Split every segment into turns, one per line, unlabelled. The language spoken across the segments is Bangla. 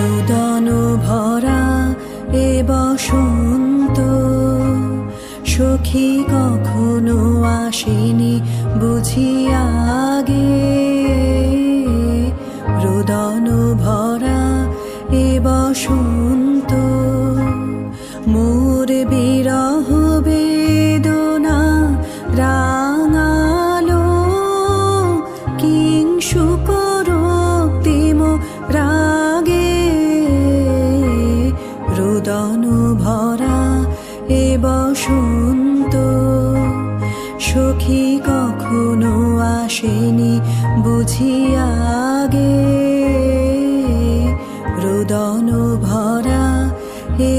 রুদন ভরা এ বসন্ত। সখী কখনো আসেনি বুঝি আগে। রুদন ভরা এ বসন্ত আসেনি বুঝি আগে। রুদন ভরা এ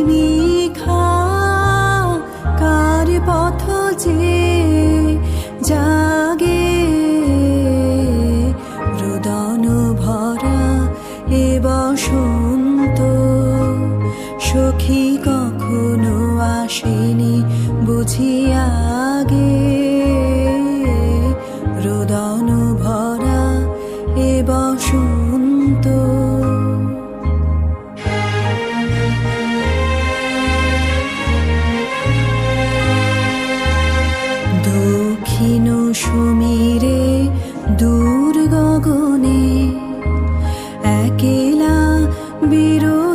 অনিমিখা কার পথ জাগে রুদন ভরা এ বসন্ত সখী কখনো আসেনি বুঝি আগে রুদন বিরোহী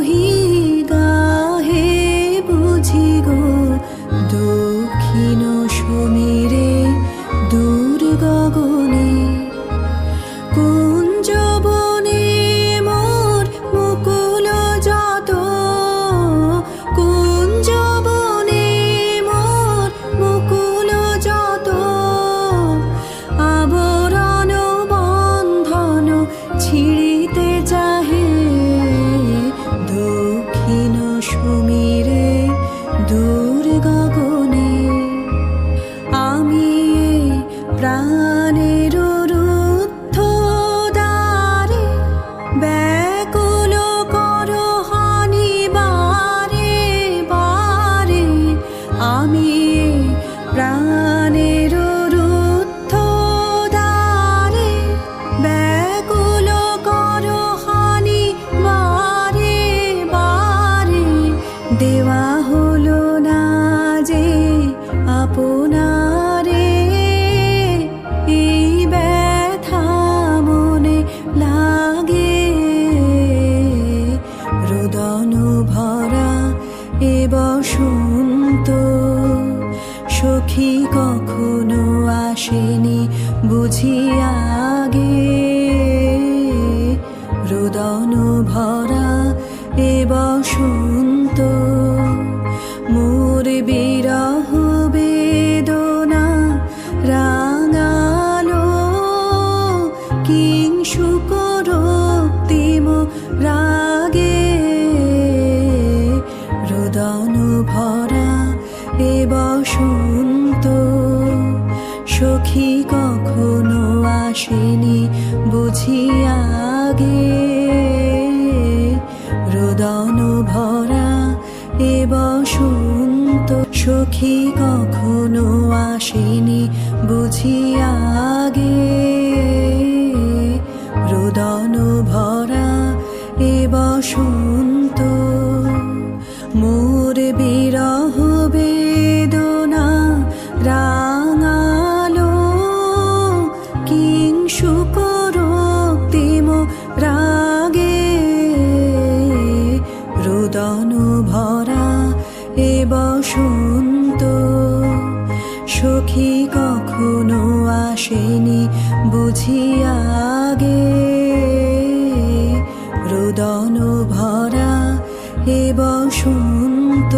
বসন্ত সখী কখনো আসেনি বুঝি আগে। রোদন ভরা এ বসন্ত বুঝি আগে। রোদন ভরা এ বসন্ত। সখী কখনো আসেনি বুঝি আগে। রোদন ভরা এ বসন্ত। মোর বিরহ বেদনা রাঙালো। কিংসু আসেনি বুঝি আগে। রোদন ভরা এ বসন্ত।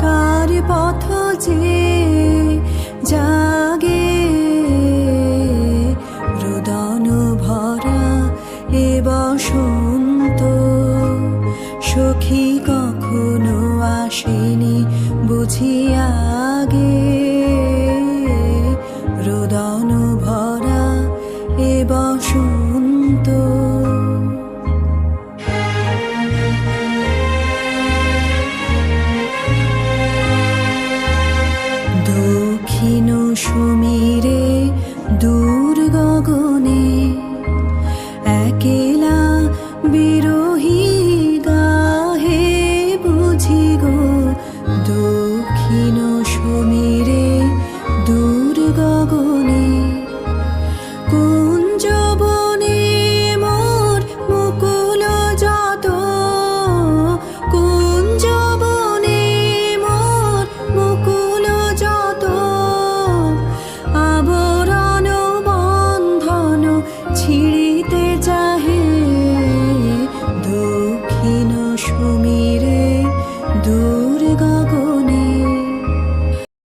কার পথ জাগে? বসন্ত সখী কখনো আসেনি বুঝিয়া গে